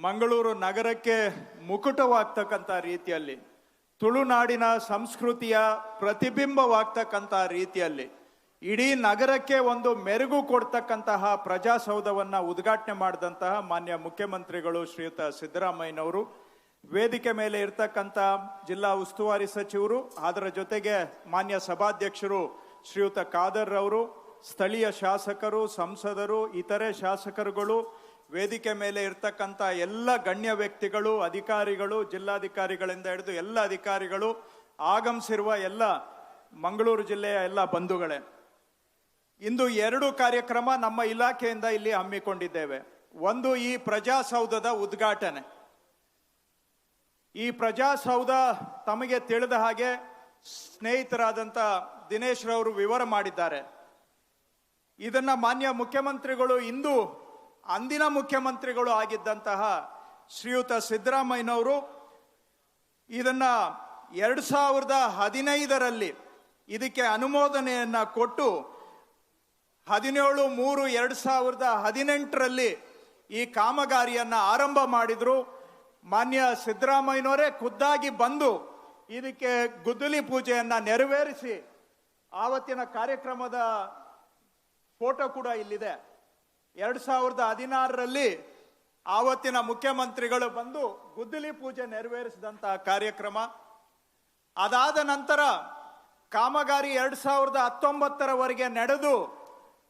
ಮಂಗಳೂರು ನಗರಕ್ಕೆ ಮುಕುಟವಾಗ್ತಕ್ಕಂಥ ರೀತಿಯಲ್ಲಿ, ತುಳುನಾಡಿನ ಸಂಸ್ಕೃತಿಯ ಪ್ರತಿಬಿಂಬವಾಗ್ತಕ್ಕಂಥ ರೀತಿಯಲ್ಲಿ, ಇಡೀ ನಗರಕ್ಕೆ ಒಂದು ಮೆರುಗು ಕೊಡ್ತಕ್ಕಂತಹ ಪ್ರಜಾಸೌಧವನ್ನು ಉದ್ಘಾಟನೆ ಮಾಡಿದಂತಹ ಮಾನ್ಯ ಮುಖ್ಯಮಂತ್ರಿಗಳು ಶ್ರೀಯುತ ಸಿದ್ದರಾಮಯ್ಯನವರು, ವೇದಿಕೆ ಮೇಲೆ ಇರ್ತಕ್ಕಂಥ ಜಿಲ್ಲಾ ಉಸ್ತುವಾರಿ ಸಚಿವರು, ಅದರ ಜೊತೆಗೆ ಮಾನ್ಯ ಸಭಾಧ್ಯಕ್ಷರು ಶ್ರೀಯುತ ಖಾದರ್ ಅವರು ಸ್ಥಳೀಯ ಶಾಸಕರು, ಸಂಸದರು, ಇತರೆ ಶಾಸಕರುಗಳು ವೇದಿಕೆ ಮೇಲೆ ಇರ್ತಕ್ಕಂಥ ಎಲ್ಲ ಗಣ್ಯ ವ್ಯಕ್ತಿಗಳು, ಅಧಿಕಾರಿಗಳು, ಜಿಲ್ಲಾಧಿಕಾರಿಗಳಿಂದ ಹಿಡಿದು ಎಲ್ಲ ಅಧಿಕಾರಿಗಳು, ಆಗಮಿಸಿರುವ ಎಲ್ಲ ಮಂಗಳೂರು ಜಿಲ್ಲೆಯ ಎಲ್ಲ ಬಂಧುಗಳೇ, ಇಂದು ಎರಡು ಕಾರ್ಯಕ್ರಮ ನಮ್ಮ ಇಲಾಖೆಯಿಂದ ಇಲ್ಲಿ ಹಮ್ಮಿಕೊಂಡಿದ್ದೇವೆ. ಒಂದು ಈ ಪ್ರಜಾಸೌಧದ ಉದ್ಘಾಟನೆ. ಈ ಪ್ರಜಾಸೌಧ ತಮಗೆ ತಿಳಿದ ಹಾಗೆ ಸ್ನೇಹಿತರಾದಂಥ ದಿನೇಶ್ ರವರು ವಿವರ ಮಾಡಿದ್ದಾರೆ. ಇದನ್ನ ಮಾನ್ಯ ಮುಖ್ಯಮಂತ್ರಿಗಳು ಇಂದು ಅಂದಿನ ಮುಖ್ಯಮಂತ್ರಿಗಳು ಆಗಿದ್ದಂತಹ ಶ್ರೀಯುತ ಸಿದ್ದರಾಮಯ್ಯನವರು ಇದನ್ನ ಎರಡು ಸಾವಿರದ ಹದಿನೈದರಲ್ಲಿ ಇದಕ್ಕೆ ಅನುಮೋದನೆಯನ್ನ ಕೊಟ್ಟು ಹದಿನೇಳು ಮೂರು ಎರಡು ಸಾವಿರದ ಹದಿನೆಂಟರಲ್ಲಿ ಈ ಕಾಮಗಾರಿಯನ್ನ ಆರಂಭ ಮಾಡಿದ್ರು. ಮಾನ್ಯ ಸಿದ್ದರಾಮಯ್ಯನವರೇ ಖುದ್ದಾಗಿ ಬಂದು ಇದಕ್ಕೆ ಗುದ್ದಲಿ ಪೂಜೆಯನ್ನ ನೆರವೇರಿಸಿ, ಆವತ್ತಿನ ಕಾರ್ಯಕ್ರಮದ ಫೋಟೋ ಕೂಡ ಇಲ್ಲಿದೆ. ಎರಡ್ ಸಾವಿರದ ಹದಿನಾರರಲ್ಲಿ ಆವತ್ತಿನ ಮುಖ್ಯಮಂತ್ರಿಗಳು ಬಂದು ಗುದ್ದಲಿ ಪೂಜೆ ನೆರವೇರಿಸಿದಂತಹ ಕಾರ್ಯಕ್ರಮ. ಅದಾದ ನಂತರ ಕಾಮಗಾರಿ ಎರಡ್ ಸಾವಿರದ ಹತ್ತೊಂಬತ್ತರವರೆಗೆ ನಡೆದು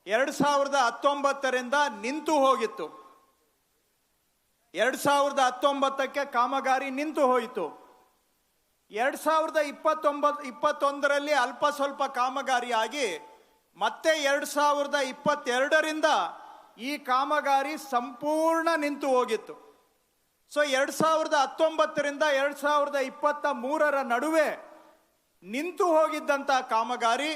ಎರಡ್ ಸಾವಿರದ ಹತ್ತೊಂಬತ್ತರಿಂದ ನಿಂತು ಹೋಗಿತ್ತು. ಎರಡ್ ಸಾವಿರದ ಹತ್ತೊಂಬತ್ತಕ್ಕೆ ಕಾಮಗಾರಿ ನಿಂತು ಹೋಯಿತು. ಎರಡ್ ಸಾವಿರದ ಇಪ್ಪತ್ತೊಂಬತ್ತು ಇಪ್ಪತ್ತೊಂದರಲ್ಲಿ ಅಲ್ಪ ಸ್ವಲ್ಪ ಕಾಮಗಾರಿಯಾಗಿ ಮತ್ತೆ ಎರಡ್ ಸಾವಿರದ ಇಪ್ಪತ್ತೆರಡರಿಂದ ಈ ಕಾಮಗಾರಿ ಸಂಪೂರ್ಣ ನಿಂತು ಹೋಗಿತ್ತು. ಸೊ ಎರಡ್ ಸಾವಿರದ ಹತ್ತೊಂಬತ್ತರಿಂದ ಎರಡ್ ಸಾವಿರದ ಇಪ್ಪತ್ತ ಮೂರರ ನಡುವೆ ನಿಂತು ಹೋಗಿದ್ದಂತ ಕಾಮಗಾರಿ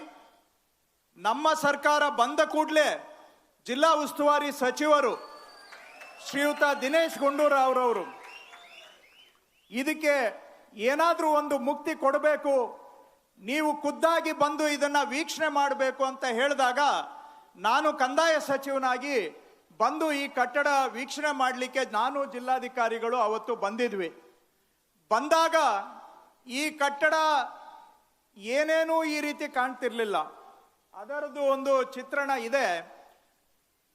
ನಮ್ಮ ಸರ್ಕಾರ ಬಂದ ಕೂಡಲೇ ಜಿಲ್ಲಾ ಉಸ್ತುವಾರಿ ಸಚಿವರು ಶ್ರೀಯುತ ದಿನೇಶ್ ಗುಂಡೂರಾವ್ ಅವರವರು ಇದಕ್ಕೆ ಏನಾದರೂ ಒಂದು ಮುಕ್ತಿ ಕೊಡಬೇಕು, ನೀವು ಖುದ್ದಾಗಿ ಬಂದು ಇದನ್ನ ವೀಕ್ಷಣೆ ಮಾಡಬೇಕು ಅಂತ ಹೇಳಿದಾಗ ನಾನು ಕಂದಾಯ ಸಚಿವನಾಗಿ ಬಂದು ಈ ಕಟ್ಟಡ ವೀಕ್ಷಣೆ ಮಾಡಲಿಕ್ಕೆ ನಾನು ಜಿಲ್ಲಾಧಿಕಾರಿಗಳು ಅವತ್ತು ಬಂದಿದ್ವಿ. ಬಂದಾಗ ಈ ಕಟ್ಟಡ ಏನೇನೂ ಈ ರೀತಿ ಕಾಣ್ತಿರ್ಲಿಲ್ಲ. ಅದರದ್ದು ಒಂದು ಚಿತ್ರಣ ಇದೆ.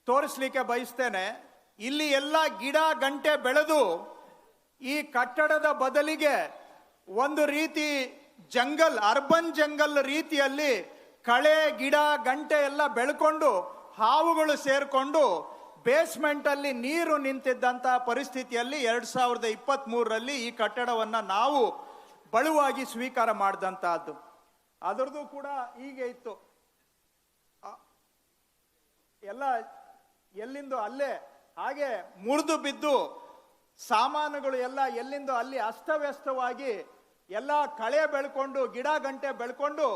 ತೋರಿಸ್ಲಿಕ್ಕೆ ಬಯಸ್ತೇನೆ. ಇಲ್ಲಿ ಎಲ್ಲ ಗಿಡ, ಗಂಟೆ ಬೆಳೆದು ಈ ಕಟ್ಟಡದ ಬದಲಿಗೆ ಒಂದು ರೀತಿ ಜಂಗಲ್, ಅರ್ಬನ್ ಜಂಗಲ್ ರೀತಿಯಲ್ಲಿ ಕಳೆ, ಗಿಡ, ಗಂಟೆ ಎಲ್ಲ ಬೆಳ್ಕೊಂಡು ಹಾವುಗಳು ಸೇರ್ಕೊಂಡು ಬೇಸ್ಮೆಂಟ್ ಅಲ್ಲಿ ನೀರು ನಿಂತಿದ್ದಂತಹ ಪರಿಸ್ಥಿತಿಯಲ್ಲಿ ಎರಡು ಸಾವಿರದ ಇಪ್ಪತ್ತ್ ಮೂರರಲ್ಲಿ ಈ ಕಟ್ಟಡವನ್ನ ನಾವು ಬಳುವಾಗಿ ಸ್ವೀಕಾರ ಮಾಡಿದಂತಹದ್ದು. ಅದರದ್ದು ಕೂಡ ಹೀಗೆ ಇತ್ತು. ಎಲ್ಲ ಎಲ್ಲಿಂದ ಅಲ್ಲೇ ಹಾಗೆ ಮುರಿದು ಬಿದ್ದು ಸಾಮಾನುಗಳು ಎಲ್ಲ ಎಲ್ಲಿಂದ ಅಲ್ಲಿ ಅಸ್ತವ್ಯಸ್ತವಾಗಿ ಎಲ್ಲ ಕಳೆ ಬೆಳ್ಕೊಂಡು ಗಿಡ ಗಂಟೆ ಬೆಳ್ಕೊಂಡು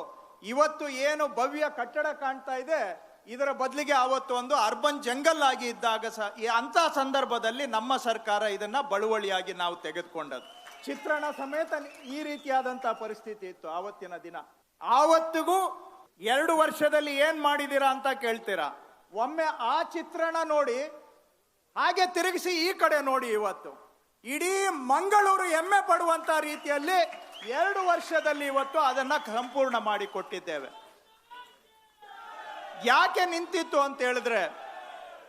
ಇವತ್ತು ಏನು ಭವ್ಯ ಕಟ್ಟಡ ಕಾಣ್ತಾ ಇದೆ. ಇದರ ಬದಲಿಗೆ ಆವತ್ತು ಒಂದು ಅರ್ಬನ್ ಜಂಗಲ್ ಆಗಿ ಇದ್ದಾಗ ಸಹ ಅಂತ ಸಂದರ್ಭದಲ್ಲಿ ನಮ್ಮ ಸರ್ಕಾರ ಇದನ್ನ ಬಳುವಳಿಯಾಗಿ ನಾವು ತೆಗೆದುಕೊಂಡದ್ದು. ಚಿತ್ರಣ ಸಮೇತ ಈ ರೀತಿಯಾದಂತಹ ಪರಿಸ್ಥಿತಿ ಇತ್ತು ಆವತ್ತಿನ ದಿನ. ಆವತ್ತಿಗೂ ಎರಡು ವರ್ಷದಲ್ಲಿ ಏನ್ ಮಾಡಿದೀರಾ ಅಂತ ಕೇಳ್ತೀರಾ? ಒಮ್ಮೆ ಆ ಚಿತ್ರಣ ನೋಡಿ, ಹಾಗೆ ತಿರುಗಿಸಿ ಈ ಕಡೆ ನೋಡಿ ಇವತ್ತು. ಇಡೀ ಮಂಗಳೂರು ಹೆಮ್ಮೆ ಪಡುವಂತ ರೀತಿಯಲ್ಲಿ ಎರಡು ವರ್ಷದಲ್ಲಿ ಇವತ್ತು ಅದನ್ನ ಸಂಪೂರ್ಣ ಮಾಡಿ ಕೊಟ್ಟಿದ್ದೇವೆ ಯಾಕೆ ನಿಂತಿತ್ತು ಅಂತ ಹೇಳಿದ್ರೆ,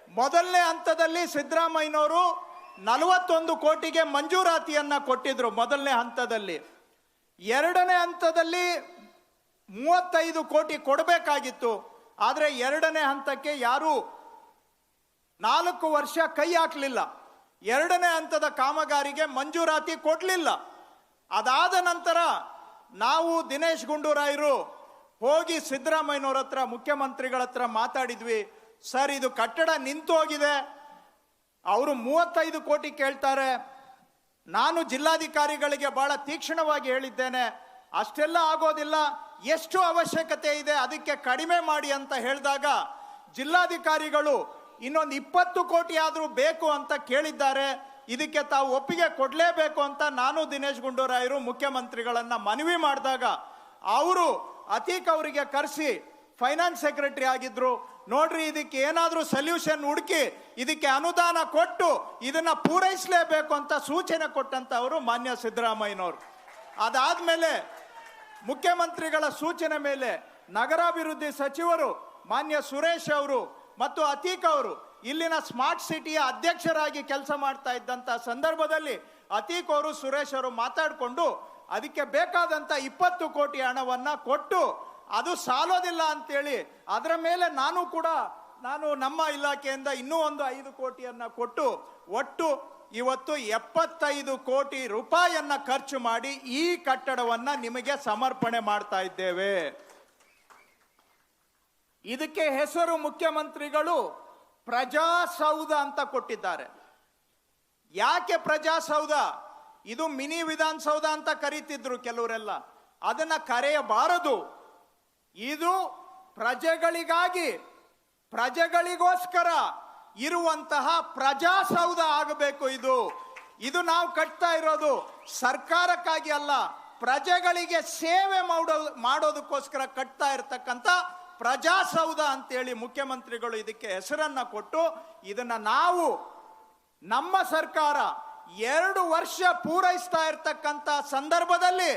ಮೊದಲನೇ ಹಂತದಲ್ಲಿ ಸಿದ್ದರಾಮಯ್ಯನವರು ನಲವತ್ತೊಂದು ಕೋಟಿಗೆ ಮಂಜೂರಾತಿಯನ್ನು ಕೊಟ್ಟಿದ್ರು ಮೊದಲನೇ ಹಂತದಲ್ಲಿ. ಎರಡನೇ ಹಂತದಲ್ಲಿ ಮೂವತ್ತೈದು ಕೋಟಿ ಕೊಡಬೇಕಾಗಿತ್ತು. ಆದರೆ ಎರಡನೇ ಹಂತಕ್ಕೆ ಯಾರು ನಾಲ್ಕು ವರ್ಷ ಕೈ ಹಾಕಲಿಲ್ಲ. ಎರಡನೇ ಹಂತದ ಕಾಮಗಾರಿಗೆ ಮಂಜೂರಾತಿ ಕೊಡಲಿಲ್ಲ. ಅದಾದ ನಂತರ ನಾವು ದಿನೇಶ್ ಗುಂಡೂರಾಯರು ಹೋಗಿ ಸಿದ್ದರಾಮಯ್ಯನವ್ರ ಹತ್ರ, ಮುಖ್ಯಮಂತ್ರಿಗಳ ಹತ್ರ ಮಾತಾಡಿದ್ವಿ. ಸರ್, ಇದು ಕಟ್ಟಡ ನಿಂತು ಹೋಗಿದೆ. ಅವರು ಮೂವತ್ತೈದು ಕೋಟಿ ಕೇಳ್ತಾರೆ. ನಾನು ಜಿಲ್ಲಾಧಿಕಾರಿಗಳಿಗೆ ಬಹಳ ತೀಕ್ಷ್ಣವಾಗಿ ಹೇಳಿದ್ದೇನೆ. ಅಷ್ಟೆಲ್ಲ ಆಗೋದಿಲ್ಲ. ಎಷ್ಟು ಅವಶ್ಯಕತೆ ಇದೆ ಅದಕ್ಕೆ ಕಡಿಮೆ ಮಾಡಿ ಅಂತ ಹೇಳಿದಾಗ ಜಿಲ್ಲಾಧಿಕಾರಿಗಳು ಇನ್ನೊಂದು ಇಪ್ಪತ್ತು ಕೋಟಿ ಆದರೂ ಬೇಕು ಅಂತ ಕೇಳಿದ್ದಾರೆ. ಇದಕ್ಕೆ ತಾವು ಒಪ್ಪಿಗೆ ಕೊಡಲೇಬೇಕು ಅಂತ ನಾನು ದಿನೇಶ್ ಗುಂಡೂರಾಯರು ಮುಖ್ಯಮಂತ್ರಿಗಳನ್ನು ಮನವಿ ಮಾಡಿದಾಗ ಅವರು ಅತೀಕ್ ಅವರಿಗೆ ಕರೆಸಿ ಫೈನಾನ್ಸ್ ಸೆಕ್ರೆಟರಿ ಆಗಿದ್ರು. ನೋಡ್ರಿ, ಇದಕ್ಕೆ ಏನಾದರೂ ಸೊಲ್ಯೂಷನ್ ಹುಡುಕಿ ಇದಕ್ಕೆ ಅನುದಾನ ಕೊಟ್ಟು ಇದನ್ನ ಪೂರೈಸಲೇಬೇಕು ಅಂತ ಸೂಚನೆ ಕೊಟ್ಟಂತವರು ಮಾನ್ಯ ಸಿದ್ದರಾಮಯ್ಯನವರು. ಅದಾದ್ಮೇಲೆ ಮುಖ್ಯಮಂತ್ರಿಗಳ ಸೂಚನೆ ಮೇಲೆ ನಗರಾಭಿವೃದ್ಧಿ ಸಚಿವರು ಮಾನ್ಯ ಸುರೇಶ್ ಅವರು ಮತ್ತು ಅತೀಕ್ ಅವರು ಇಲ್ಲಿನ ಸ್ಮಾರ್ಟ್ ಸಿಟಿಯ ಅಧ್ಯಕ್ಷರಾಗಿ ಕೆಲಸ ಮಾಡ್ತಾ ಇದ್ದಂಥ ಸಂದರ್ಭದಲ್ಲಿ ಅತೀಕ್ ಅವರು, ಸುರೇಶ್ ಅವರು ಮಾತಾಡಿಕೊಂಡು ಅದಕ್ಕೆ ಬೇಕಾದಂತ ಇಪ್ಪತ್ತು ಕೋಟಿ ಹಣವನ್ನ ಕೊಟ್ಟು ಅದು ಸಾಲೋದಿಲ್ಲ ಅಂತೇಳಿ ಅದರ ಮೇಲೆ ನಾನು ಕೂಡ ನಾನು ನಮ್ಮ ಇಲಾಖೆಯಿಂದ ಇನ್ನೂ ಒಂದು ಐದು ಕೋಟಿಯನ್ನ ಕೊಟ್ಟು ಒಟ್ಟು ಇವತ್ತು ಎಪ್ಪತ್ತೈದು ಕೋಟಿ ರೂಪಾಯಿಯನ್ನು ಖರ್ಚು ಮಾಡಿ ಈ ಕಟ್ಟಡವನ್ನ ನಿಮಗೆ ಸಮರ್ಪಣೆ ಮಾಡ್ತಾ ಇದ್ದೇವೆ. ಇದಕ್ಕೆ ಹೆಸರು ಮುಖ್ಯಮಂತ್ರಿಗಳು ಪ್ರಜಾಸೌಧ ಅಂತ ಕೊಟ್ಟಿದ್ದಾರೆ. ಯಾಕೆ ಪ್ರಜಾಸೌಧ? ಇದು ಮಿನಿ ವಿಧಾನಸೌಧ ಅಂತ ಕರೀತಿದ್ರು ಕೆಲವರೆಲ್ಲ. ಅದನ್ನ ಕರೆಯಬಾರದು. ಇದು ಪ್ರಜೆಗಳಿಗಾಗಿ, ಪ್ರಜೆಗಳಿಗೋಸ್ಕರ ಇರುವಂತಹ ಪ್ರಜಾಸೌಧ ಆಗಬೇಕು ಇದು. ಇದು ನಾವು ಕಟ್ತಾ ಇರೋದು ಸರ್ಕಾರಕ್ಕಾಗಿ ಅಲ್ಲ, ಪ್ರಜೆಗಳಿಗೆ ಸೇವೆ ಮಾಡೋ ಮಾಡೋದಕ್ಕೋಸ್ಕರ ಕಟ್ತಾ ಇರತಕ್ಕಂಥ ಪ್ರಜಾಸೌಧ ಅಂತೇಳಿ ಮುಖ್ಯಮಂತ್ರಿಗಳು ಇದಕ್ಕೆ ಹೆಸರನ್ನ ಕೊಟ್ಟು ಇದನ್ನ ನಾವು ನಮ್ಮ ಸರ್ಕಾರ ಎರಡು ವರ್ಷ ಪೂರೈಸ್ತಾ ಇರ್ತಕ್ಕಂಥ ಸಂದರ್ಭದಲ್ಲಿ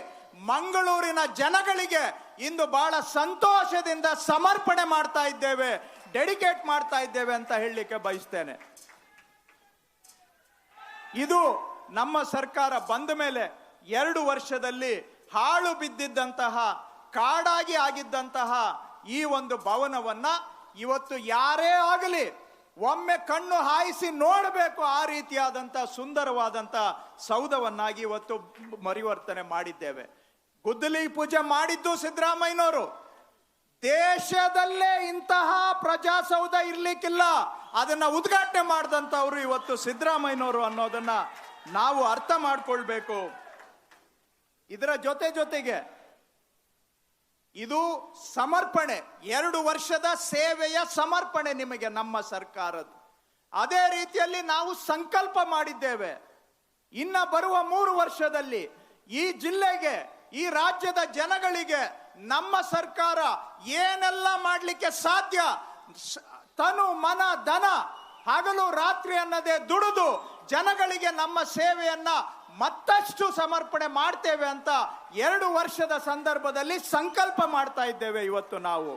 ಮಂಗಳೂರಿನ ಜನಗಳಿಗೆ ಇಂದು ಬಹಳ ಸಂತೋಷದಿಂದ ಸಮರ್ಪಣೆ ಮಾಡ್ತಾ ಇದ್ದೇವೆ, ಡೆಡಿಕೇಟ್ ಮಾಡ್ತಾ ಇದ್ದೇವೆ ಅಂತ ಹೇಳಲಿಕ್ಕೆ ಬಯಸ್ತೇನೆ. ಇದು ನಮ್ಮ ಸರ್ಕಾರ ಬಂದ ಮೇಲೆ ಎರಡು ವರ್ಷದಲ್ಲಿ ಹಾಳು ಬಿದ್ದಿದ್ದಂತಹ, ಕಾಡಾಗಿ ಆಗಿದ್ದಂತಹ ಈ ಒಂದು ಭವನವನ್ನ ಇವತ್ತು ಯಾರೇ ಆಗಲಿ ಒಮ್ಮೆ ಕಣ್ಣು ಹಾಯಿಸಿ ನೋಡಬೇಕು ಆ ರೀತಿಯಾದಂಥ ಸುಂದರವಾದಂಥ ಸೌಧವನ್ನಾಗಿ ಇವತ್ತು ಮರಿವರ್ತನೆ ಮಾಡಿದ್ದೇವೆ. ಗುದ್ದಲಿ ಪೂಜೆ ಮಾಡಿದ್ದು ಸಿದ್ದರಾಮಯ್ಯನವರು. ದೇಶದಲ್ಲೇ ಇಂತಹ ಪ್ರಜಾಸೌಧ ಇರ್ಲಿಕ್ಕಿಲ್ಲ. ಅದನ್ನ ಉದ್ಘಾಟನೆ ಮಾಡಿದಂಥವ್ರು ಇವತ್ತು ಸಿದ್ದರಾಮಯ್ಯನವರು ಅನ್ನೋದನ್ನ ನಾವು ಅರ್ಥ ಮಾಡ್ಕೊಳ್ಬೇಕು. ಇದರ ಜೊತೆ ಜೊತೆಗೆ ಇದು ಸಮರ್ಪಣೆ. ಎರಡು ವರ್ಷದ ಸೇವೆಯ ಸಮರ್ಪಣೆ ನಿಮಗೆ ನಮ್ಮ ಸರ್ಕಾರದ ಅದೇ ರೀತಿಯಲ್ಲಿ ನಾವು ಸಂಕಲ್ಪ ಮಾಡಿದ್ದೇವೆ. ಇನ್ನ ಬರುವ ಮೂರು ವರ್ಷದಲ್ಲಿ ಈ ಜಿಲ್ಲೆಗೆ, ಈ ರಾಜ್ಯದ ಜನಗಳಿಗೆ ನಮ್ಮ ಸರ್ಕಾರ ಏನೆಲ್ಲ ಮಾಡಲಿಕ್ಕೆ ಸಾಧ್ಯ ತನು, ಮನ, ಧನ, ಹಗಲು, ರಾತ್ರಿ ಅನ್ನದೇ ದುಡಿದು ಜನಗಳಿಗೆ ನಮ್ಮ ಸೇವೆಯನ್ನ ಮತ್ತಷ್ಟು ಸಮರ್ಪಣೆ ಮಾಡ್ತೇವೆ ಅಂತ ಎರಡು ವರ್ಷದ ಸಂದರ್ಭದಲ್ಲಿ ಸಂಕಲ್ಪ ಮಾಡ್ತಾ ಇದ್ದೇವೆ ಇವತ್ತು ನಾವು.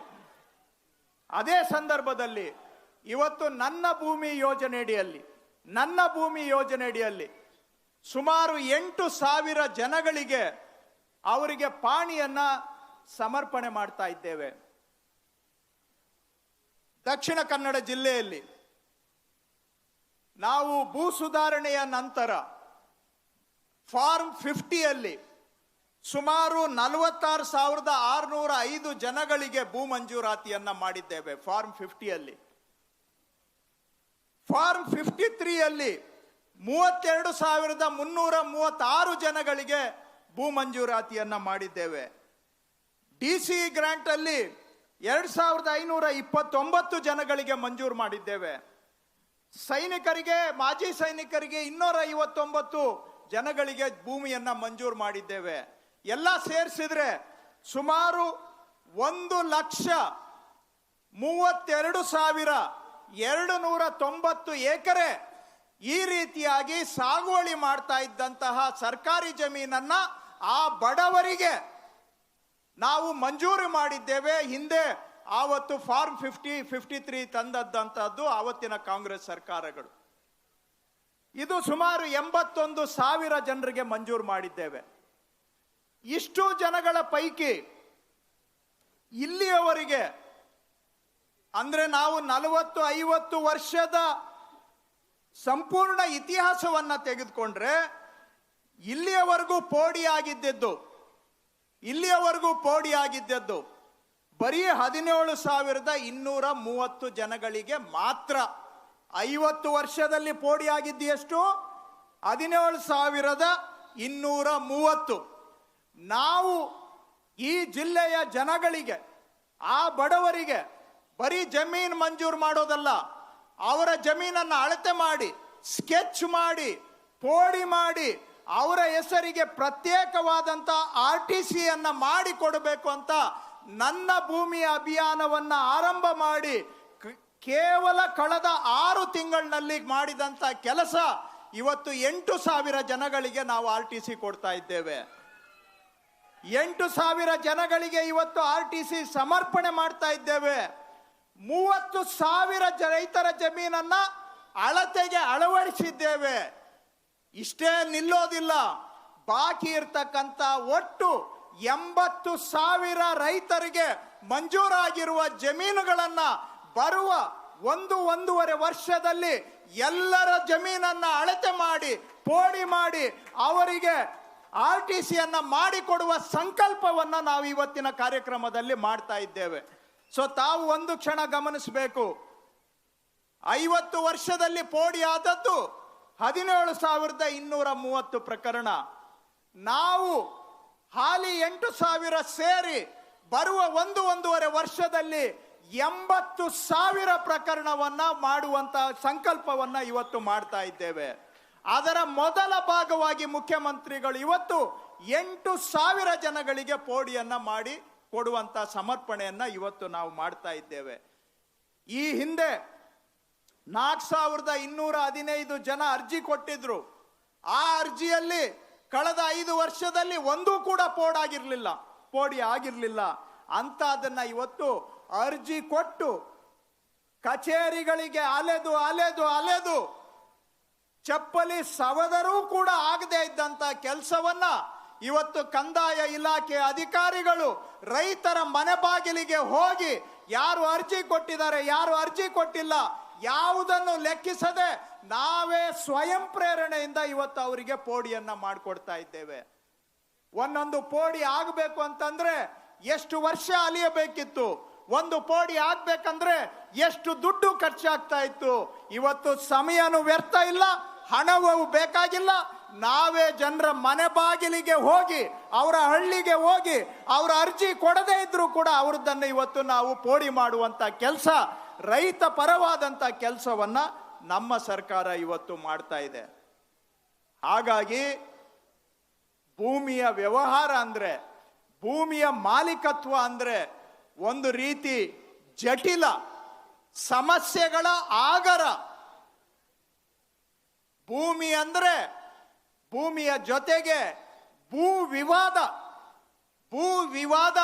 ಅದೇ ಸಂದರ್ಭದಲ್ಲಿ ಇವತ್ತು ನನ್ನ ಭೂಮಿ ಯೋಜನೆಯಡಿಯಲ್ಲಿ, ನನ್ನ ಭೂಮಿ ಯೋಜನೆಯಡಿಯಲ್ಲಿ ಸುಮಾರು ಎಂಟು ಸಾವಿರ ಜನಗಳಿಗೆ ಅವರಿಗೆ ಪಾಣಿಯನ್ನ ಸಮರ್ಪಣೆ ಮಾಡ್ತಾ ಇದ್ದೇವೆ. ದಕ್ಷಿಣ ಕನ್ನಡ ಜಿಲ್ಲೆಯಲ್ಲಿ ನಾವು ಭೂ ಸುಧಾರಣೆಯ ನಂತರ ಫಾರ್ಮ್ ಫಿಫ್ಟಿಯಲ್ಲಿ ಸುಮಾರು ನಲವತ್ತಾರು ಸಾವಿರದ ಆರುನೂರ ಐದು ಜನಗಳಿಗೆ ಭೂ ಮಂಜೂರಾತಿಯನ್ನ ಮಾಡಿದ್ದೇವೆ ಫಾರ್ಮ್ ಫಿಫ್ಟಿಯಲ್ಲಿ. ಫಾರ್ಮ್ ಫಿಫ್ಟಿ ತ್ರೀಯಲ್ಲಿ ಮೂವತ್ತೆರಡು ಸಾವಿರದ ಮುನ್ನೂರ ಮೂವತ್ತಾರು ಜನಗಳಿಗೆ ಭೂ ಮಂಜೂರಾತಿಯನ್ನ ಮಾಡಿದ್ದೇವೆ. ಡಿ ಸಿ ಗ್ರಾಂಟ್ ಅಲ್ಲಿ ಎರಡ್ ಸಾವಿರದ ಐನೂರ ಇಪ್ಪತ್ತೊಂಬತ್ತು ಜನಗಳಿಗೆ ಮಂಜೂರು ಮಾಡಿದ್ದೇವೆ. ಸೈನಿಕರಿಗೆ, ಮಾಜಿ ಸೈನಿಕರಿಗೆ ಇನ್ನೂರ ಐವತ್ತೊಂಬತ್ತು ಜನಗಳಿಗೆ ಭೂಮಿಯನ್ನ ಮಂಜೂರು ಮಾಡಿದ್ದೇವೆ. ಎಲ್ಲ ಸೇರಿಸಿದ್ರೆ ಸುಮಾರು ಒಂದು ಲಕ್ಷ ಮೂವತ್ತೆರಡು ಸಾವಿರ ಎರಡು ನೂರ ತೊಂಬತ್ತು ಎಕರೆ ಈ ರೀತಿಯಾಗಿ ಸಾಗುವಳಿ ಮಾಡ್ತಾ ಇದ್ದಂತಹ ಸರ್ಕಾರಿ ಜಮೀನನ್ನ ಆ ಬಡವರಿಗೆ ನಾವು ಮಂಜೂರು ಮಾಡಿದ್ದೇವೆ. ಹಿಂದೆ ಆವತ್ತು ಫಾರ್ಮ್ ಫಿಫ್ಟಿ ಫಿಫ್ಟಿ ತ್ರೀ ತಂದದ್ದಂಥದ್ದು ಆವತ್ತಿನ ಕಾಂಗ್ರೆಸ್ ಸರ್ಕಾರಗಳು. ಇದು ಸುಮಾರು ಎಂಬತ್ತೊಂದು ಸಾವಿರ ಜನರಿಗೆ ಮಂಜೂರು ಮಾಡಿದ್ದೇವೆ. ಇಷ್ಟು ಜನಗಳ ಪೈಕಿ ಇಲ್ಲಿಯವರಿಗೆ, ಅಂದರೆ ನಾವು ನಲವತ್ತು ಐವತ್ತು ವರ್ಷದ ಸಂಪೂರ್ಣ ಇತಿಹಾಸವನ್ನು ತೆಗೆದುಕೊಂಡ್ರೆ, ಇಲ್ಲಿಯವರೆಗೂ ಪೋಡಿ ಆಗಿದ್ದದ್ದು ಇಲ್ಲಿಯವರೆಗೂ ಪೋಡಿ ಆಗಿದ್ದದ್ದು ಬರೀ ಹದಿನೇಳು ಸಾವಿರದ ಇನ್ನೂರ ಮೂವತ್ತು ಜನಗಳಿಗೆ ಮಾತ್ರ. ಐವತ್ತು ವರ್ಷದಲ್ಲಿ ಪೋಡಿ ಆಗಿದ್ದು ಎಷ್ಟು ಹದಿನೇಳು ಸಾವಿರದ ಇನ್ನೂರ ಮೂವತ್ತು. ನಾವು ಈ ಜಿಲ್ಲೆಯ ಜನಗಳಿಗೆ, ಆ ಬಡವರಿಗೆ ಬರೀ ಜಮೀನು ಮಂಜೂರು ಮಾಡೋದಲ್ಲ, ಅವರ ಜಮೀನನ್ನು ಅಳತೆ ಮಾಡಿ, ಸ್ಕೆಚ್ ಮಾಡಿ, ಪೋಡಿ ಮಾಡಿ, ಅವರ ಹೆಸರಿಗೆ ಪ್ರತ್ಯೇಕವಾದಂಥ ಆರ್ ಟಿ ಸಿಯನ್ನು ಮಾಡಿಕೊಡಬೇಕು ಅಂತ ನನ್ನ ಭೂಮಿಯ ಅಭಿಯಾನವನ್ನು ಆರಂಭ ಮಾಡಿ ಕೇವಲ ಕಳೆದ ಆರು ತಿಂಗಳಿನಲ್ಲಿ ಮಾಡಿದಂತ ಕೆಲಸ ಇವತ್ತು ಎಂಟು ಸಾವಿರ ಜನಗಳಿಗೆ ನಾವು ಆರ್ ಟಿ ಸಿ ಕೊಡ್ತಾ ಇದ್ದೇವೆ. ಎಂಟು ಸಾವಿರ ಜನಗಳಿಗೆ ಇವತ್ತು ಆರ್ ಟಿ ಸಿ ಸಮರ್ಪಣೆ ಮಾಡ್ತಾ ಇದ್ದೇವೆ. ಮೂವತ್ತು ಸಾವಿರ ರೈತರ ಜಮೀನನ್ನ ಅಳತೆಗೆ ಅಳವಡಿಸಿದ್ದೇವೆ. ಇಷ್ಟೇ ನಿಲ್ಲೋದಿಲ್ಲ. ಬಾಕಿ ಇರ್ತಕ್ಕಂಥ ಒಟ್ಟು ಎಂಬತ್ತು ಸಾವಿರ ರೈತರಿಗೆ ಮಂಜೂರಾಗಿರುವ ಜಮೀನುಗಳನ್ನ ಬರುವ ಒಂದು ಒಂದೂವರೆ ವರ್ಷದಲ್ಲಿ ಎಲ್ಲರ ಜಮೀನನ್ನ ಅಳತೆ ಮಾಡಿ, ಪೋಡಿ ಮಾಡಿ, ಅವರಿಗೆ ಆರ್ ಟಿ ಸಿಯನ್ನ ಮಾಡಿಕೊಡುವ ಸಂಕಲ್ಪವನ್ನ ನಾವು ಇವತ್ತಿನ ಕಾರ್ಯಕ್ರಮದಲ್ಲಿ ಮಾಡ್ತಾ ಇದ್ದೇವೆ. ಸೊ ತಾವು ಒಂದು ಕ್ಷಣ ಗಮನಿಸಬೇಕು. ಐವತ್ತು ವರ್ಷದಲ್ಲಿ ಪೋಡಿ ಆದದ್ದು ಹದಿನೇಳು ಸಾವಿರದ ಇನ್ನೂರ ಮೂವತ್ತು ಪ್ರಕರಣ. ನಾವು ಹಾಲಿ ಎಂಟು ಸಾವಿರ ಸೇರಿ ಬರುವ ಒಂದು ಒಂದೂವರೆ ವರ್ಷದಲ್ಲಿ ಎಂಬತ್ತು ಸಾವಿರ ಪ್ರಕರಣವನ್ನ ಮಾಡುವಂತ ಸಂಕಲ್ಪವನ್ನ ಇವತ್ತು ಮಾಡ್ತಾ ಇದ್ದೇವೆ. ಅದರ ಮೊದಲ ಭಾಗವಾಗಿ ಮುಖ್ಯಮಂತ್ರಿಗಳು ಇವತ್ತು ಎಂಟು ಸಾವಿರ ಜನಗಳಿಗೆ ಪೋಡಿಯನ್ನು ಮಾಡಿ ಕೊಡುವಂತ ಸಮರ್ಪಣೆಯನ್ನ ಇವತ್ತು ನಾವು ಮಾಡ್ತಾ ಇದ್ದೇವೆ. ಈ ಹಿಂದೆ ನಾಲ್ಕು ಸಾವಿರದ ಇನ್ನೂರ ಹದಿನೈದು ಜನ ಅರ್ಜಿ ಕೊಟ್ಟಿದ್ರು. ಆ ಅರ್ಜಿಯಲ್ಲಿ ಕಳೆದ ಐದು ವರ್ಷದಲ್ಲಿ ಒಂದೂ ಕೂಡ ಪೋಡಾಗಿರ್ಲಿಲ್ಲ ಪೋಡಿ ಆಗಿರಲಿಲ್ಲ. ಅಂತ ಅದನ್ನ ಇವತ್ತು ಅರ್ಜಿ ಕೊಟ್ಟು ಕಚೇರಿಗಳಿಗೆ ಅಲೆದು ಅಲೆದು ಅಲೆದು ಚಪ್ಪಲಿ ಸವದರೂ ಕೂಡ ಆಗದೆ ಇದ್ದಂತ ಕೆಲಸವನ್ನ ಇವತ್ತು ಕಂದಾಯ ಇಲಾಖೆ ಅಧಿಕಾರಿಗಳು ರೈತರ ಮನೆ ಬಾಗಿಲಿಗೆ ಹೋಗಿ ಯಾರು ಅರ್ಜಿ ಕೊಟ್ಟಿದ್ದಾರೆ, ಯಾರು ಅರ್ಜಿ ಕೊಟ್ಟಿಲ್ಲ ಯಾವುದನ್ನು ಲೆಕ್ಕಿಸದೆ ನಾವೇ ಸ್ವಯಂ ಪ್ರೇರಣೆಯಿಂದ ಇವತ್ತು ಅವರಿಗೆ ಪೋಡಿಯನ್ನ ಮಾಡಿಕೊಡ್ತಾ ಇದ್ದೇವೆ. ಒಂದೊಂದು ಪೋಡಿ ಆಗಬೇಕು ಅಂತಂದ್ರೆ ಎಷ್ಟು ವರ್ಷ ಅಲಿಯಬೇಕಿತ್ತು. ಒಂದು ಪೋಡಿ ಆಗ್ಬೇಕಂದ್ರೆ ಎಷ್ಟು ದುಡ್ಡು ಖರ್ಚಾಗ್ತಾ ಇತ್ತು. ಇವತ್ತು ಸಮಯನೂ ವ್ಯರ್ಥ ಇಲ್ಲ, ಹಣವೂ ಬೇಕಾಗಿಲ್ಲ. ನಾವೇ ಜನರ ಮನೆ ಬಾಗಿಲಿಗೆ ಹೋಗಿ, ಅವರ ಹಳ್ಳಿಗೆ ಹೋಗಿ, ಅವರ ಅರ್ಜಿ ಕೊಡದೇ ಇದ್ರೂ ಕೂಡ ಅವ್ರದ್ದನ್ನು ಇವತ್ತು ನಾವು ಪೋಡಿ ಮಾಡುವಂತ ಕೆಲಸ, ರೈತ ಪರವಾದಂತ ಕೆಲಸವನ್ನ ನಮ್ಮ ಸರ್ಕಾರ ಇವತ್ತು ಮಾಡ್ತಾ ಇದೆ. ಹಾಗಾಗಿ ಭೂಮಿಯ ವ್ಯವಹಾರ ಅಂದ್ರೆ, ಭೂಮಿಯ ಮಾಲೀಕತ್ವ ಅಂದ್ರೆ ಒಂದು ರೀತಿ ಜಟಿಲ ಸಮಸ್ಯೆಗಳ ಆಗರ. ಭೂಮಿ ಅಂದ್ರೆ ಭೂಮಿಯ ಜೊತೆಗೆ ಭೂ ವಿವಾದ. ಭೂ ವಿವಾದ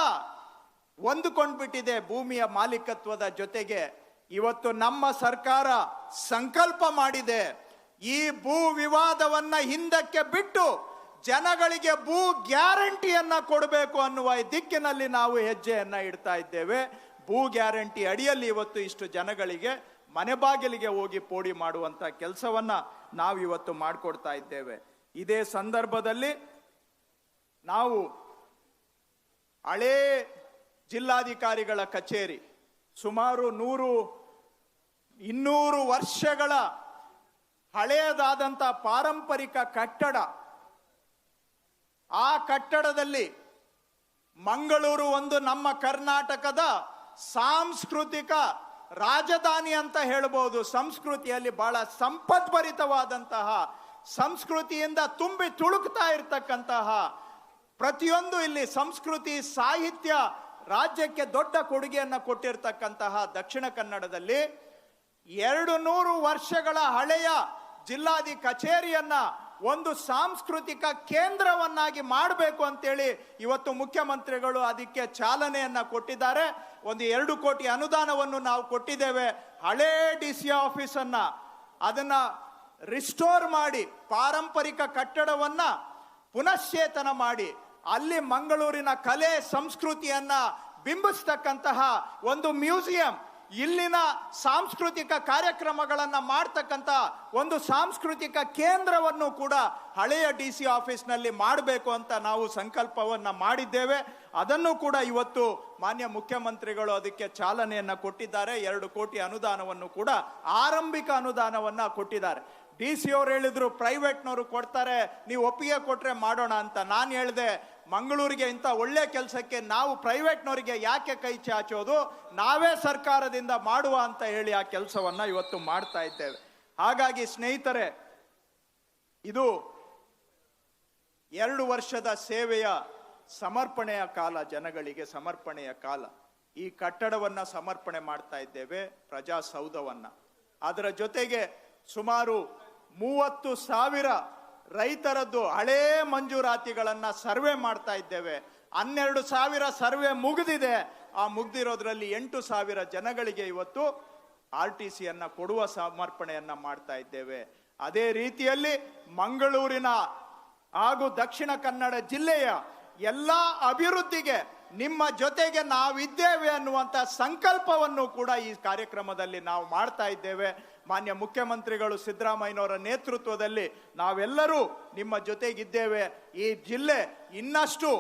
ಹೊಂದಿಕೊಂಡ್ಬಿಟ್ಟಿದೆ ಭೂಮಿಯ ಮಾಲೀಕತ್ವದ ಜೊತೆಗೆ. ಇವತ್ತು ನಮ್ಮ ಸರ್ಕಾರ ಸಂಕಲ್ಪ ಮಾಡಿದೆ. ಈ ಭೂ ವಿವಾದವನ್ನ ಹಿಂದಕ್ಕೆ ಬಿಟ್ಟು ಜನಗಳಿಗೆ ಭೂ ಗ್ಯಾರಂಟಿಯನ್ನ ಕೊಡಬೇಕು ಅನ್ನುವ ದಿಕ್ಕಿನಲ್ಲಿ ನಾವು ಹೆಜ್ಜೆಯನ್ನು ಇಡ್ತಾ ಇದ್ದೇವೆ. ಭೂ ಗ್ಯಾರಂಟಿ ಅಡಿಯಲ್ಲಿ ಇವತ್ತು ಇಷ್ಟು ಜನಗಳಿಗೆ ಮನೆ ಬಾಗಿಲಿಗೆ ಹೋಗಿ ಪೋಡಿ ಮಾಡುವಂತ ಕೆಲಸವನ್ನ ನಾವು ಇವತ್ತು ಮಾಡಿಕೊಡ್ತಾ ಇದ್ದೇವೆ. ಇದೇ ಸಂದರ್ಭದಲ್ಲಿ ನಾವು ಹಳೇ ಜಿಲ್ಲಾಧಿಕಾರಿಗಳ ಕಚೇರಿ, ಸುಮಾರು ನೂರು, ಇನ್ನೂರು ವರ್ಷಗಳ ಹಳೆಯದಾದಂಥ ಪಾರಂಪರಿಕ ಕಟ್ಟಡ ಆ ಕಟ್ಟಡದಲ್ಲಿ ಮಂಗಳೂರು ಒಂದು ನಮ್ಮ ಕರ್ನಾಟಕದ ಸಾಂಸ್ಕೃತಿಕ ರಾಜಧಾನಿ ಅಂತ ಹೇಳ್ಬೋದು. ಸಂಸ್ಕೃತಿಯಲ್ಲಿ ಬಹಳ ಸಂಪದ್ಭರಿತವಾದಂತಹ, ಸಂಸ್ಕೃತಿಯಿಂದ ತುಂಬಿ ತುಳುಕ್ತಾ ಇರತಕ್ಕಂತಹ ಪ್ರತಿಯೊಂದು ಇಲ್ಲಿ ಸಂಸ್ಕೃತಿ, ಸಾಹಿತ್ಯ ರಾಜ್ಯಕ್ಕೆ ದೊಡ್ಡ ಕೊಡುಗೆಯನ್ನು ಕೊಟ್ಟಿರ್ತಕ್ಕಂತಹ ದಕ್ಷಿಣ ಕನ್ನಡದಲ್ಲಿ ಎರಡು ನೂರು ವರ್ಷಗಳ ಹಳೆಯ ಜಿಲ್ಲಾಧಿ ಕಚೇರಿಯನ್ನ ಒಂದು ಸಾಂಸ್ಕೃತಿಕ ಕೇಂದ್ರವನ್ನಾಗಿ ಮಾಡಬೇಕು ಅಂತೇಳಿ ಇವತ್ತು ಮುಖ್ಯಮಂತ್ರಿಗಳು ಅದಕ್ಕೆ ಚಾಲನೆಯನ್ನ ಕೊಟ್ಟಿದ್ದಾರೆ. ಒಂದು ಎರಡು ಕೋಟಿ ಅನುದಾನವನ್ನು ನಾವು ಕೊಟ್ಟಿದ್ದೇವೆ. ಹಳೇ ಡಿ ಸಿ ಆಫೀಸನ್ನ ಅದನ್ನ ರಿಸ್ಟೋರ್ ಮಾಡಿ, ಪಾರಂಪರಿಕ ಕಟ್ಟಡವನ್ನ ಪುನಶ್ಚೇತನ ಮಾಡಿ, ಅಲ್ಲಿ ಮಂಗಳೂರಿನ ಕಲೆ ಸಂಸ್ಕೃತಿಯನ್ನ ಬಿಂಬಿಸ್ತಕ್ಕಂತಹ ಒಂದು ಮ್ಯೂಸಿಯಂ ಇಲ್ಲಿನ ಸಾಂಸ್ಕೃತಿಕ ಕಾರ್ಯಕ್ರಮಗಳನ್ನು ಮಾಡ್ತಕ್ಕಂಥ ಒಂದು ಸಾಂಸ್ಕೃತಿಕ ಕೇಂದ್ರವನ್ನು ಕೂಡ ಹಳೆಯ ಡಿ ಸಿ ಆಫೀಸ್ನಲ್ಲಿ ಮಾಡಬೇಕು ಅಂತ ನಾವು ಸಂಕಲ್ಪವನ್ನು ಮಾಡಿದ್ದೇವೆ. ಅದನ್ನು ಕೂಡ ಇವತ್ತು ಮಾನ್ಯ ಮುಖ್ಯಮಂತ್ರಿಗಳು ಅದಕ್ಕೆ ಚಾಲನೆಯನ್ನು ಕೊಟ್ಟಿದ್ದಾರೆ. ಎರಡು ಕೋಟಿ ಅನುದಾನವನ್ನು ಕೂಡ ಆರಂಭಿಕ ಅನುದಾನವನ್ನು ಕೊಟ್ಟಿದ್ದಾರೆ. ಡಿ ಸಿ ಅವ್ರು ಹೇಳಿದ್ರು ಪ್ರೈವೇಟ್ನವರು ಕೊಡ್ತಾರೆ, ನೀವು ಒಪ್ಪಿಗೆ ಕೊಟ್ರೆ ಮಾಡೋಣ ಅಂತ. ನಾನು ಹೇಳಿದೆ, ಮಂಗಳೂರಿಗೆ ಇಂಥ ಒಳ್ಳೆ ಕೆಲಸಕ್ಕೆ ನಾವು ಪ್ರೈವೇಟ್ನವರಿಗೆ ಯಾಕೆ ಕೈ ಚಾಚೋದು? ನಾವೇ ಸರ್ಕಾರದಿಂದ ಮಾಡುವ ಅಂತ ಹೇಳಿ ಆ ಕೆಲಸವನ್ನ ಇವತ್ತು ಮಾಡ್ತಾ ಇದ್ದೇವೆ. ಹಾಗಾಗಿ ಸ್ನೇಹಿತರೆ, ಇದು ಎರಡು ವರ್ಷದ ಸೇವೆಯ ಸಮರ್ಪಣೆಯ ಕಾಲ, ಜನಗಳಿಗೆ ಸಮರ್ಪಣೆಯ ಕಾಲ. ಈ ಕಟ್ಟಡವನ್ನ ಸಮರ್ಪಣೆ ಮಾಡ್ತಾ ಇದ್ದೇವೆ, ಪ್ರಜಾಸೌಧವನ್ನು. ಅದರ ಜೊತೆಗೆ ಸುಮಾರು ಮೂವತ್ತು ಸಾವಿರ ರೈತರದ್ದು ಹಳೇ ಮಂಜೂರಾತಿಗಳನ್ನು ಸರ್ವೆ ಮಾಡ್ತಾ ಇದ್ದೇವೆ. ಹನ್ನೆರಡು ಸಾವಿರ ಸರ್ವೆ ಮುಗಿದಿದೆ. ಆ ಮುಗ್ದಿರೋದ್ರಲ್ಲಿ ಎಂಟು ಸಾವಿರ ಜನಗಳಿಗೆ ಇವತ್ತು ಆರ್ ಟಿ ಸಿಯನ್ನು ಕೊಡುವ ಸಮರ್ಪಣೆಯನ್ನು ಮಾಡ್ತಾ ಇದ್ದೇವೆ. ಅದೇ ರೀತಿಯಲ್ಲಿ ಮಂಗಳೂರಿನ ಹಾಗೂ ದಕ್ಷಿಣ ಕನ್ನಡ ಜಿಲ್ಲೆಯ ಎಲ್ಲ ಅಭಿವೃದ್ಧಿಗೆ ನಿಮ್ಮ ಜೊತೆಗೆ ನಾವಿದ್ದೇವೆ ಅನ್ನುವಂಥ ಸಂಕಲ್ಪವನ್ನು ಕೂಡ ಈ ಕಾರ್ಯಕ್ರಮದಲ್ಲಿ ನಾವು ಮಾಡ್ತಾ ಇದ್ದೇವೆ. ಮಾನ್ಯ ಮುಖ್ಯಮಂತ್ರಿಗಳು ಸಿದ್ದರಾಮಯ್ಯನವರ ನೇತೃತ್ವದಲ್ಲಿ ನಾವೆಲ್ಲರೂ ನಿಮ್ಮ ಜೊತೆಗಿದ್ದೇವೆ. ಈ ಜಿಲ್ಲೆ ಇನ್ನಷ್ಟು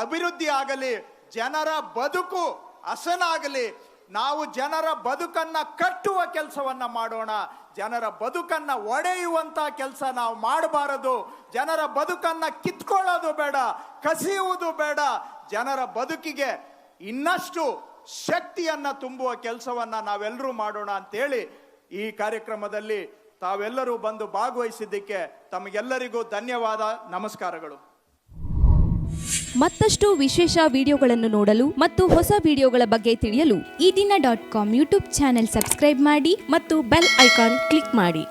ಅಭಿವೃದ್ಧಿ ಆಗಲಿ, ಜನರ ಬದುಕು ಹಸನಾಗಲಿ, ನಾವು ಜನರ ಬದುಕನ್ನ ಕಟ್ಟುವ ಕೆಲಸವನ್ನ ಮಾಡೋಣ. ಜನರ ಬದುಕನ್ನ ಒಡೆಯುವಂತ ಕೆಲಸ ನಾವು ಮಾಡಬಾರದು. ಜನರ ಬದುಕನ್ನ ಕಿತ್ಕೊಳ್ಳೋದು ಬೇಡ, ಕಸಿಯುವುದು ಬೇಡ. ಜನರ ಬದುಕಿಗೆ ಇನ್ನಷ್ಟು ಶಕ್ತಿಯನ್ನ ತುಂಬುವ ಕೆಲಸವನ್ನ ನಾವೆಲ್ಲರೂ ಮಾಡೋಣ ಅಂತೇಳಿ ಈ ಕಾರ್ಯಕ್ರಮದಲ್ಲಿ ತಾವೆಲ್ಲರೂ ಬಂದು ಭಾಗವಹಿಸಿದ್ದಕ್ಕೆ ತಮಗೆಲ್ಲರಿಗೂ ಧನ್ಯವಾದ, ನಮಸ್ಕಾರಗಳು. ಮತ್ತಷ್ಟು ವಿಶೇಷ ವಿಡಿಯೋಗಳನ್ನು ನೋಡಲು ಮತ್ತು ಹೊಸ ವಿಡಿಯೋಗಳ ಬಗ್ಗೆ ತಿಳಿಯಲು ಈ ದಿನ dot com YouTube channel subscribe ಮಾಡಿ ಮತ್ತು ಬೆಲ್ ಐಕಾನ್ ಕ್ಲಿಕ್ ಮಾಡಿ.